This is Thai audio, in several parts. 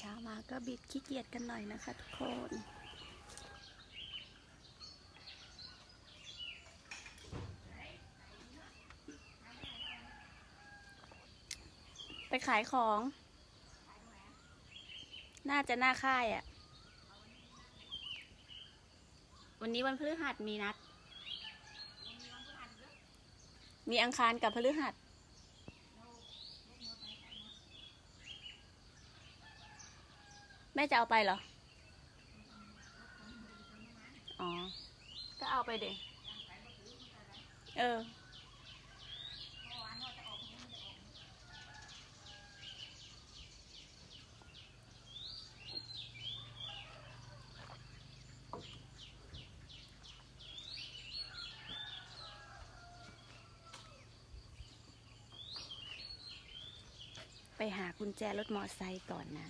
เช้ามาก็บิดขี้เกียจกันหน่อยนะคะทุกคนไปขายของ น่าจะหน้าค่ายอะ่ะ วันนี้วันพฤหัสมีนัด มีอังคารกับพฤหัส แม่จะเอาไปเหรอ อ๋อ ก็เอาไปเด็เออ ไปหากุญแจรถมอไซค์ก่อนนะ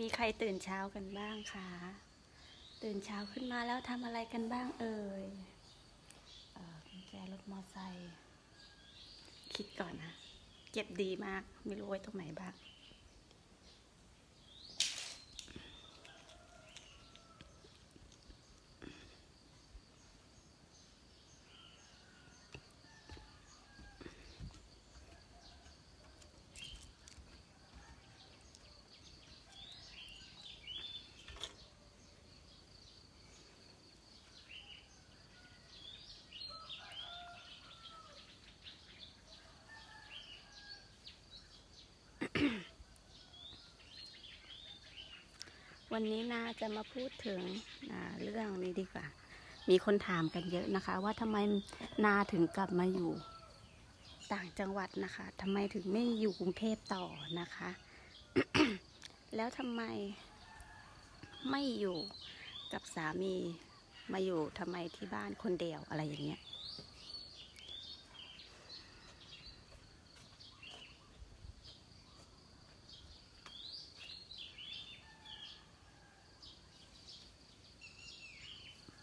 มีใครตื่นเช้ากันบ้างคะ ตื่นเช้าขึ้นมาแล้วทำอะไรกันบ้างเอ่ยกุญแจรถมอไซค์ คิดก่อนนะ เก็บดีมาก ไม่รู้ไว้ตรงไหนบ้าง วันนี้นาจะมาพูดถึงเรื่องนี้ดีกว่า มีคนถามกันเยอะนะคะ ว่าทำไมนาถึงกลับมาอยู่ต่างจังหวัดนะคะทำไมถึงไม่อยู่กรุงเทพต่อนะคะ แล้วทำไมไม่อยู่กับสามีมาอยู่ทำไมที่บ้านคนเดียวอะไรอย่างเงี้ย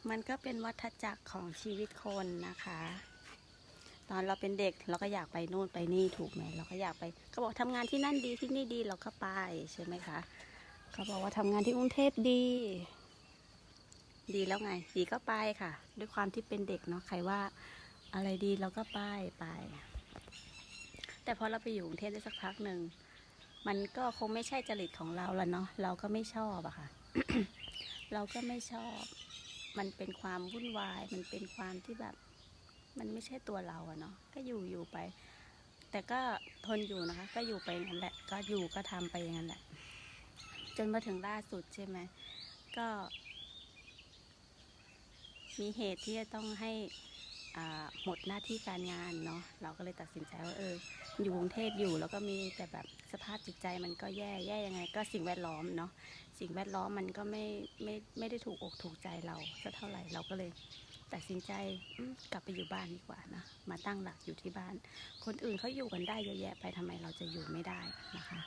มันก็เป็นวัฏจักรของชีวิตคนนะคะ ตอนเราเป็นเด็กเราก็อยากไปนู่นไปนี่ถูกไหมเราก็อยากไปเขาบอกทำงานที่นั่นดีที่นี่ดีเราก็ไปใช่ไหมคะเขาบอกว่าทำงานที่กรุงเทพดี ดีแล้วไงดีก็ไปค่ะ ด้วยความที่เป็นเด็กเนาะใครว่าอะไรดีเราก็ไปไป แต่พอเราไปอยู่กรุงเทพได้สักพักหนึ่งมันก็คงไม่ใช่จริตของเราละเนาะเราก็ไม่ชอบอะค่ะ เราก็ไม่ชอบ มันเป็นความวุ่นวาย มันเป็นความที่แบบ มันไม่ใช่ตัวเราอะเนาะก็อยู่อยู่ไป แต่ก็ทนอยู่นะคะ ก็อยู่ไปอย่างนั้นแหละ ก็อยู่ก็ทำไปอย่างนั้นแหละ จนมาถึงล่าสุดใช่ไหมก็ มีเหตุที่จะต้องให้ หมดหน้าที่การงานเนาะเราก็เลยตัดสินใจว่าเอออยู่กรุงเทพอยู่แล้วก็มีแต่แบบสภาพจิตใจมันก็แย่แย่ยังไง ก็สิ่งแวดล้อมเนาะสิ่งแวดล้อมมันก็ไม่ไม่ไม่ได้ถูกอกถูกใจเราสักเท่าไหร่เราก็เลยตัดสินใจกลับไปอยู่บ้านดีกว่านะมาตั้งหลักอยู่ที่บ้าน คนอื่นเขาอยู่กันได้เยอะแยะไปทำไมเราจะอยู่ไม่ได้นะคะ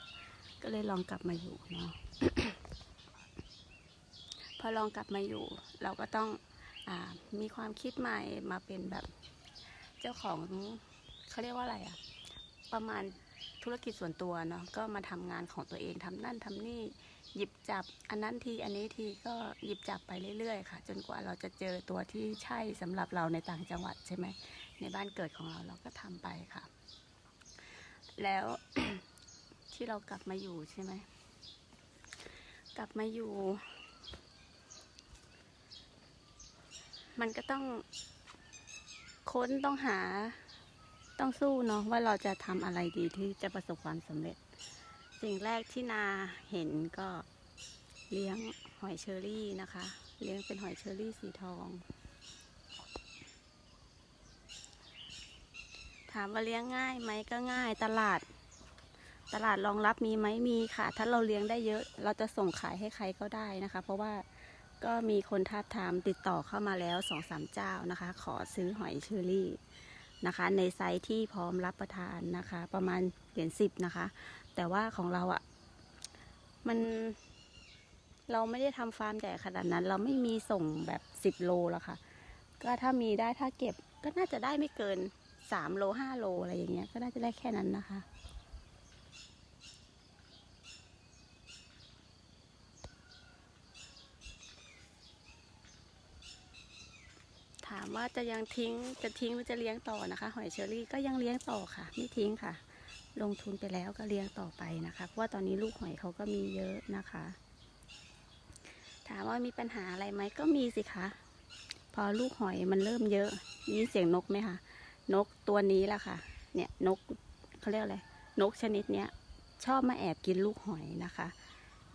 ก็เลยลองกลับมาอยู่เนาะพอลองกลับมาอยู่ เราก็ต้อง มีความคิดใหม่มาเป็นแบบเจ้าของเขาเรียกว่าอะไรอะประมาณธุรกิจส่วนตัวเนาะก็มาทำงานของตัวเองทำนั่นทำนี่หยิบจับอันนั้นทีอันนี้ทีก็หยิบจับไปเรื่อยๆค่ะ จนกว่าเราจะเจอตัวที่ใช่สำหรับเราในต่างจังหวัดใช่ไหมในบ้านเกิดของเราเราก็ทำไปค่ะ แล้วที่เรากลับมาอยู่ใช่ไหมกลับมาอยู่ มันก็ต้องค้นต้องหาต้องสู้เนาะว่าเราจะทำอะไรดีที่จะประสบความสำเร็จ สิ่งแรกที่นาเห็นก็เลี้ยงหอยเชอรี่นะคะ เลี้ยงเป็นหอยเชอรี่สีทอง ถามว่าเลี้ยงง่ายไหมก็ง่ายตลาด ตลาดรองรับมีไหมมีค่ะ ถ้าเราเลี้ยงได้เยอะ เราจะส่งขายให้ใครก็ได้นะคะ เพราะว่า ก็มีคนท้าบทามติดต่อเข้ามาแล้วสองสามเจ้านะคะ ขอซื้อหอยเชอรี่นะคะ ในไซส์ที่พร้อมรับประทานนะคะ ประมาณเหรียญสิบนะคะ แต่ว่าของเราอะ่ะ มันเราไม่ได้ทำฟาร์มใหญ่ขนาดนั้น เราไม่มีส่งแบบสิบโลแล้วค่ะ ก็ถ้ามีได้ถ้าเก็บก็น่าจะได้ไม่เกินสามโลห้าโลอะไรอย่างเงี้ยก็น่าจะได้แค่นั้นนะคะ ถามว่าจะยังทิ้งจะทิ้งหรือจะเลี้ยงต่อนะคะ หอยเชอรี่ก็ยังเลี้ยงต่อค่ะ ไม่ทิ้งค่ะ ลงทุนไปแล้วก็เลี้ยงต่อไปนะคะเพราะว่าตอนนี้ลูกหอยเขาก็มีเยอะนะคะ ถามว่ามีปัญหาอะไรไหมก็มีสิคะพอลูกหอยมันเริ่มเยอะยินเสียงนกไหมคะนกตัวนี้แหละค่ะ เนี่ยนกเขาเรียกอะไรนกชนิดเนี้ยชอบมาแอบกินลูกหอยนะคะ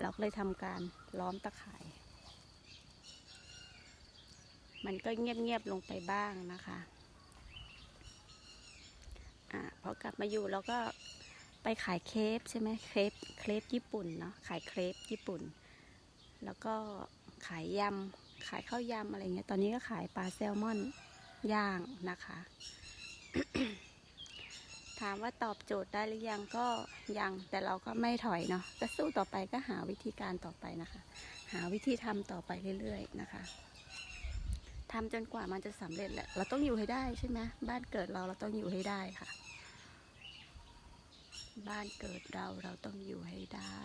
เราก็เลยทำการล้อมตะข่าย มันก็เงียบๆลงไปบ้างนะคะอ่าพอกลับมาอยู่เราก็ไปขายเครปใช่ไหมเครปเครปญี่ปุ่นเนาะขายเครปญี่ปุ่น แล้วก็ขายยำขายข้าวยำอะไรเงี้ยตอนนี้ก็ขายปลาแซลมอนย่างนะคะ ถามว่าตอบโจทย์ได้หรือยังก็ยังแต่เราก็ไม่ถอยเนาะก็สู้ต่อไปก็หาวิธีการต่อไปนะคะ หาวิธีทำต่อไปเรื่อยๆนะคะ ทำจนกว่ามันจะสำเร็จแหละ เราต้องอยู่ให้ได้ใช่ไหมบ้านเกิดเราเราต้องอยู่ให้ได้ค่ะ บ้านเกิดเราเราต้องอยู่ให้ได้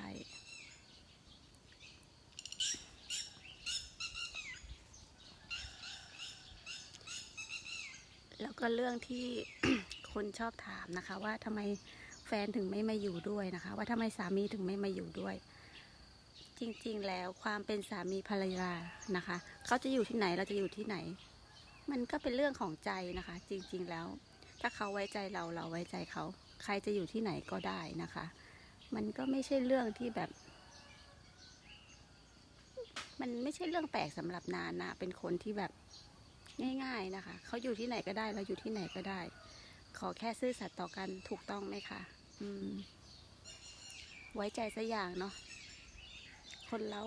แล้วก็เรื่องที่คนชอบถามนะคะ ว่าทำไมแฟนถึงไม่มาอยู่ด้วยนะคะ ว่าทำไมสามีถึงไม่มาอยู่ด้วย จริง ๆ แล้วความเป็นสามีภรรยานะคะ เขาจะอยู่ที่ไหนเราจะอยู่ที่ไหน มันก็เป็นเรื่องของใจนะคะ จริง ๆ แล้ว ถ้าเขาไว้ใจเราเราไว้ใจเขา ใครจะอยู่ที่ไหนก็ได้นะคะ มันก็ไม่ใช่เรื่องที่แบบ มันไม่ใช่เรื่องแปลกสำหรับนานนะเป็นคนที่แบบง่าย ๆนะคะ เขาอยู่ที่ไหนก็ได้ เราอยู่ที่ไหนก็ได้ ขอแค่ซื่อสัตย์ต่อกันถูกต้องไหมคะ อืม ไว้ใจสักอย่างเนาะ คนเรา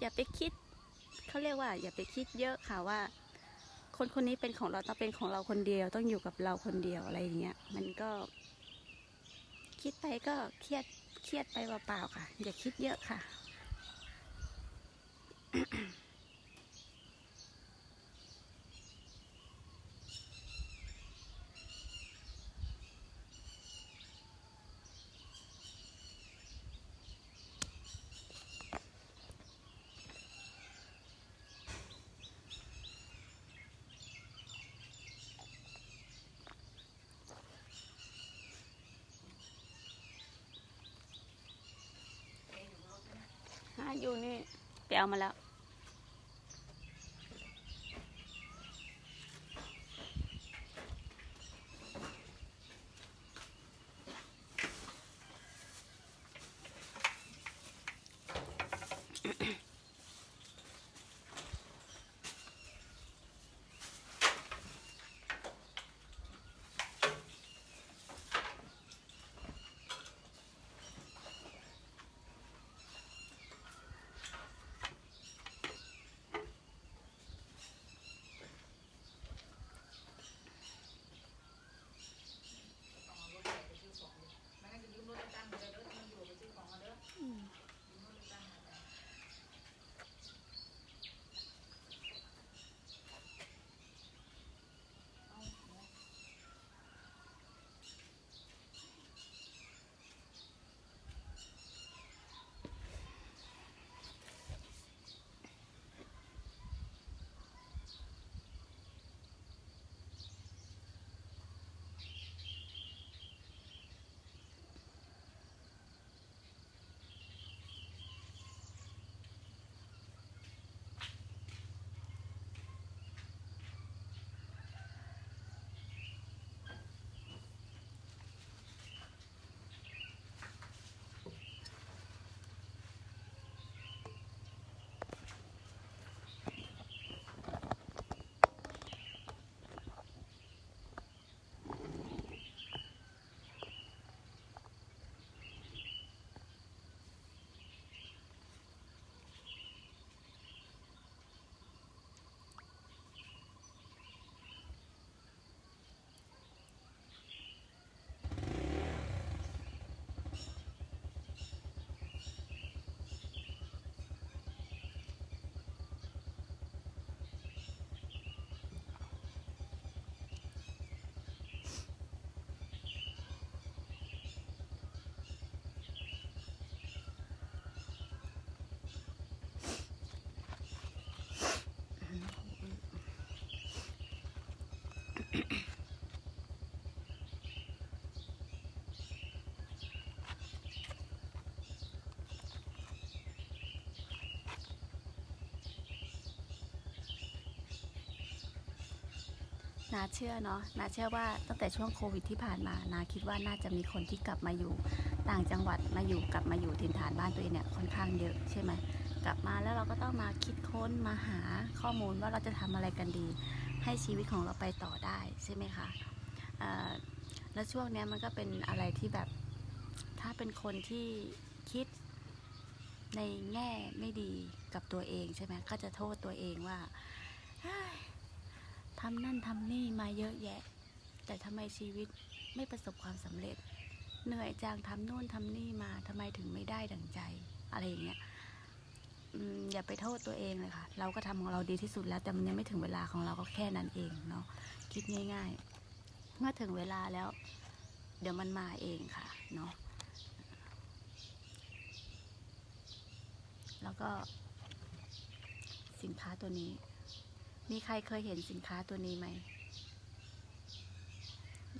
อย่าไปคิดเขาเรียกว่า อย่าไปคิดเยอะค่ะว่า คนคนนี้เป็นของเราต้องเป็นของเราคนเดียว ต้องอยู่กับเราคนเดียวอะไรอย่างเงี้ยมันก็ คิดไปก็เครียดเครียดไปเปล่าๆค่ะ อย่าคิดเยอะค่ะ หา อยู่นี่ไปเอามาแล้ว นาเชื่อเนาะนาเชื่อว่าตั้งแต่ช่วงโควิดที่ผ่านมานาคิดว่าน่าจะมีคนที่กลับมาอยู่ ต่างจังหวัดมาอยู่กลับมาอยู่ถิ่นฐานบ้านตัวเองเนี่ยค่อนข้างเยอะใช่ไหมกลับมาแล้วเราก็ต้องมาคิดค้นมาหาข้อมูลว่าเราจะทำอะไรกันดี ให้ชีวิตของเราไปต่อได้ใช่ไหมคะแล้วช่วงเนี้ยมันก็เป็นอะไรที่แบบถ้าเป็นคนที่คิดในแง่ไม่ดีกับตัวเองใช่ไหมก็จะโทษตัวเองว่า ทำนั่นทำนี่มาเยอะแยะ แต่ทำไมชีวิตไม่ประสบความสำเร็จ เหนื่อยจังทำนู่นทำนี่มาทำไมถึงไม่ได้ดังใจ อะไรอย่างเงี้ยอืมอย่าไปโทษตัวเองเลยค่ะ เราก็ทำของเราดีที่สุดแล้ว แต่มันยังไม่ถึงเวลาของเราก็แค่นั้นเองเนาะคิดง่าย ๆ เมื่อถึงเวลาแล้ว เดี๋ยวมันมาเองค่ะเนาะแล้วก็สินค้าตัวนี้ มีใครเคยเห็นสินค้าตัวนี้ไหม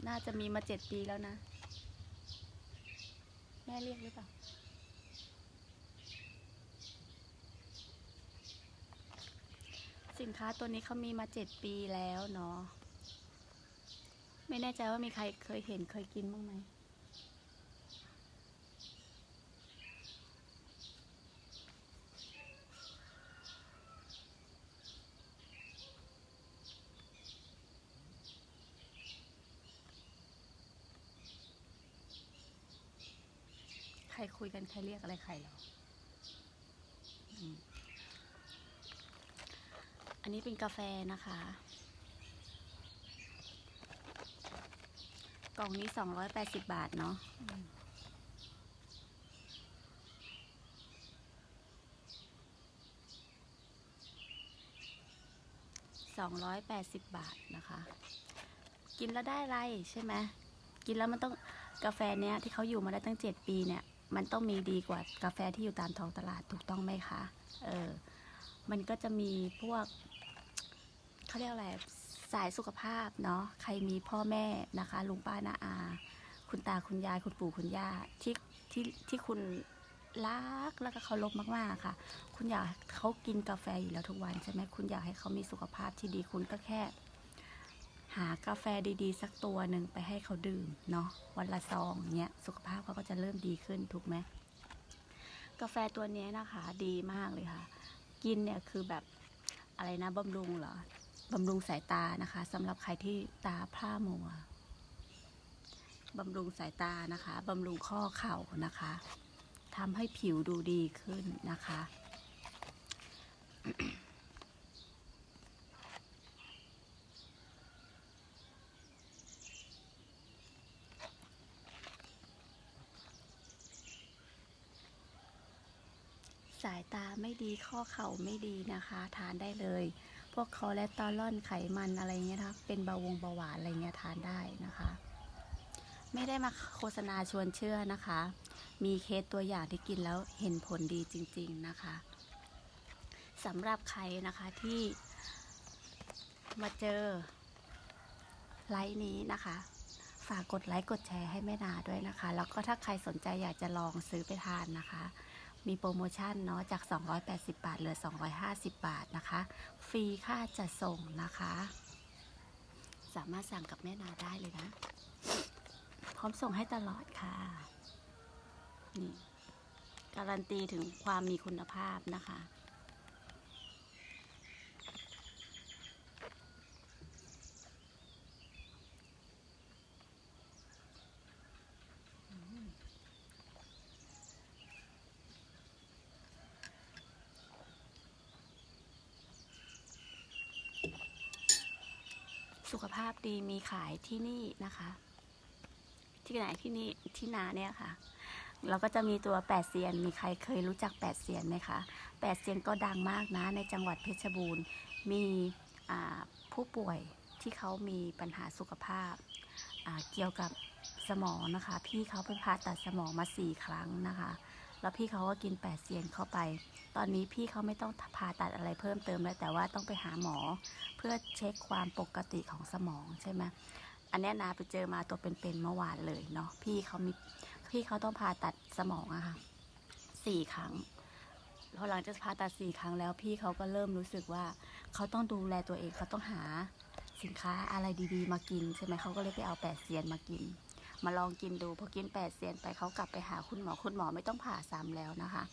น่าจะมีมาเจ็ดปีแล้วนะ แม่เรียกหรือเปล่า สินค้าตัวนี้เขามีมาเจ็ดปีแล้วเนาะ ไม่แน่ใจว่ามีใครเคยเห็นเคยกินบ้างไหม รคุยกันใครเรียกอะไรใครหรออันนี้เป็นกาแฟนะคะ กล่องนี้สองร้อยแปดสิบบาทเนาะสองร้อยแปดสิบบาทนะคะ กินแล้วได้อะไรใช่ไหมกินแล้วมันต้องกาแฟเนี้ยที่เขาอยู่มาได้ตั้งเจ็ดปีเนี่ย มันต้องมีดีกว่ากาแฟที่อยู่ตามท้องตลาดถูกต้องไหมคะ เออ มันก็จะมีพวกเขาเรียกอะไรสายสุขภาพเนาะ ใครมีพ่อแม่นะคะ ลุงป้านาอา คุณตาคุณยายคุณปู่คุณย่าที่ที่ที่คุณรักแล้วก็เคารพมากๆค่ะ คุณอยากเขากินกาแฟอยู่แล้วทุกวันใช่ไหมคุณอยากให้เขามีสุขภาพที่ดีคุณก็แค่ หากาแฟดีๆ สักตัวหนึ่งไปให้เขาดื่มเนาะวันละซองเนี้ยสุขภาพเขาก็จะเริ่มดีขึ้นถูกไหมกาแฟตัวเนี้ยนะคะดีมากเลยค่ะ กินเนี่ยคือแบบอะไรนะบำรุงเหรอบำรุงสายตานะคะสำหรับใครที่ตาพร่ามัวบำรุงสายตานะคะบำรุงข้อเข่านะคะทำให้ผิวดูดีขึ้นนะคะ สายตาไม่ดี ข้อเข่าไม่ดีนะคะ ทานได้เลย พวกคอเลสเตอรอลไขมันอะไรเงี้ยนะคะเป็นเบาวงเบาหวานอะไรเงี้ยทานได้นะคะ ไม่ได้มาโฆษณาชวนเชื่อนะคะ มีเคสตัวอย่างที่กินแล้วเห็นผลดีจริง ๆนะคะสำหรับใครนะคะที่มาเจอไลฟ์นี้นะคะ ฝากกดไลค์กดแชร์ให้แม่นาด้วยนะคะ แล้วก็ถ้าใครสนใจอยากจะลองซื้อไปทานนะคะ มีโปรโมชั่นเนาะจาก 280 บาทเหลือ 250 บาทนะคะ ฟรีค่าจัดส่งนะคะ สามารถสั่งกับแม่นาได้เลยนะ พร้อมส่งให้ตลอดค่ะ นี่ การันตีถึงความมีคุณภาพนะคะีมีขายที่นี่นะคะ ที่ไหนที่นี่ที่นาเนี่ยค่ะ เราก็จะมีตัวแปดเซียน มีใครเคยรู้จักแปดเซียนไหมคะแปดเซียนก็ดังมากนะ ในจังหวัดเพชรบูรณ์ มีผู้ป่วยที่เขามีปัญหาสุขภาพเกี่ยวกับสมองนะคะ พี่เขาไปผ่าตัดสมองมาสี่ครั้งนะคะ แล้วพี่เขาก็กินแปดเซียนเข้าไป ตอนนี้พี่เขาไม่ต้องผ่าตัดอะไรเพิ่มเติมแล้วแต่ว่าต้องไปหาหมอ เพื่อเช็คความปกติของสมองใช่ไหมอันนี้นาไปเจอมาตัวเป็นๆเมื่อวานเลยเนาะพี่เขามีพี่เขาต้องผ่าตัดสมองอะค่ะสี่ครั้งพอหลังจากผ่าตัดสี่ครั้งแล้วพี่เขาก็เริ่มรู้สึกว่าเขาต้องดูแลตัวเองเขาต้องหาสินค้าอะไรดีๆ มากินใช่ไหมเขาก็เลยไปเอาแปดเซียนมากิน มาลองกินดูพอกินแปดเซียนไปเขากลับไปหาคุณหมอคุณหมอไม่ต้องผ่าซ้ำแล้วนะคะ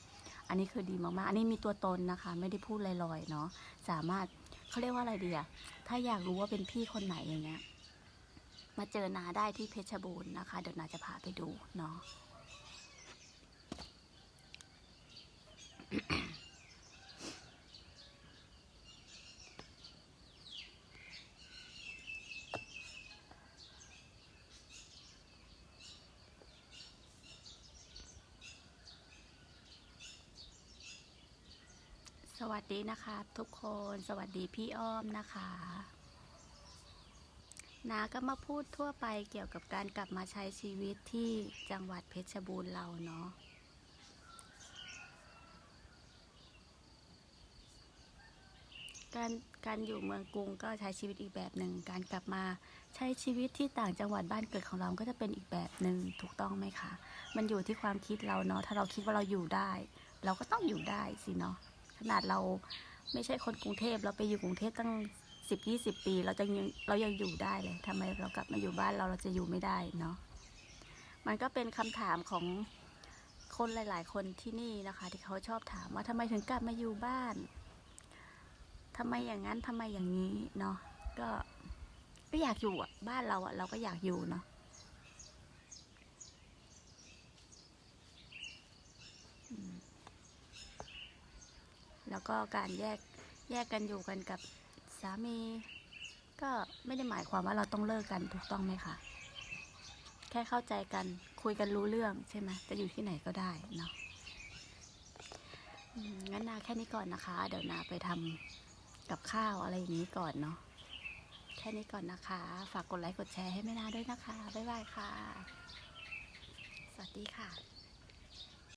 อันนี้คือดีมากๆ อันนี้มีตัวตนนะคะ ไม่ได้พูดลอยๆเนาะสามารถเขาเรียกว่าอะไรดีอะถ้าอยากรู้ว่าเป็นพี่คนไหนอย่างเงี้ยมาเจอนาได้ที่เพชรบูรณ์นะคะ เดี๋ยวนาจะพาไปดูเนาะ ส วัสดีนะคะทุกคนสวัสดีพี่อ้อมนะคะนาก็มาพูดทั่วไปเกี่ยวกับการกลับมาใช้ชีวิตที่จังหวัดเพชรบูรณ์เราเนาะการการอยู่เมืองกรุงก็ใช้ชีวิตอีกแบบหนึ่งการกลับมาใช้ชีวิตที่ต่างจังหวัดบ้านเกิดของเราก็จะเป็นอีกแบบหนึ่งถูกต้องไหมคะ มันอยู่ที่ความคิดเราเนาะถ้าเราคิดว่าเราอยู่ได้ เราก็ต้องอยู่ได้สิเนาะ ขนาดเราไม่ใช่คนกรุงเทพเราไปอยู่กรุงเทพตั้งสิบยี่สิบปี เราจะยังเรายังอยู่ได้เลยทำไมเรากลับมาอยู่บ้านเราเราจะอยู่ไม่ได้เนาะมันก็เป็นคำถามของคนหลาย ๆ คนที่นี่นะคะ ที่เขาชอบถามว่าทำไมถึงกลับมาอยู่บ้านทำไมอย่างนั้นทำไมอย่างนี้เนาะก็ก็อยากอยู่อะบ้านเราอะเราก็อยากอยู่เนาะ แล้วก็การแยกแยกกันอยู่กันกับสามี ก็ไม่ได้หมายความว่าเราต้องเลิกกันถูกต้องไหมคะ แค่เข้าใจกันคุยกันรู้เรื่องใช่ไหมจะอยู่ที่ไหนก็ได้เนาะงั้นนาแค่นี้ก่อนนะคะ เดี๋ยวนาไปทำกับข้าวอะไรอย่างนี้ก่อนเนาะแค่นี้ก่อนนะคะ ฝากกดไลค์กดแชร์ให้แม่นาด้วยนะคะ บ๊ายบายค่ะ สวัสดีค่ะ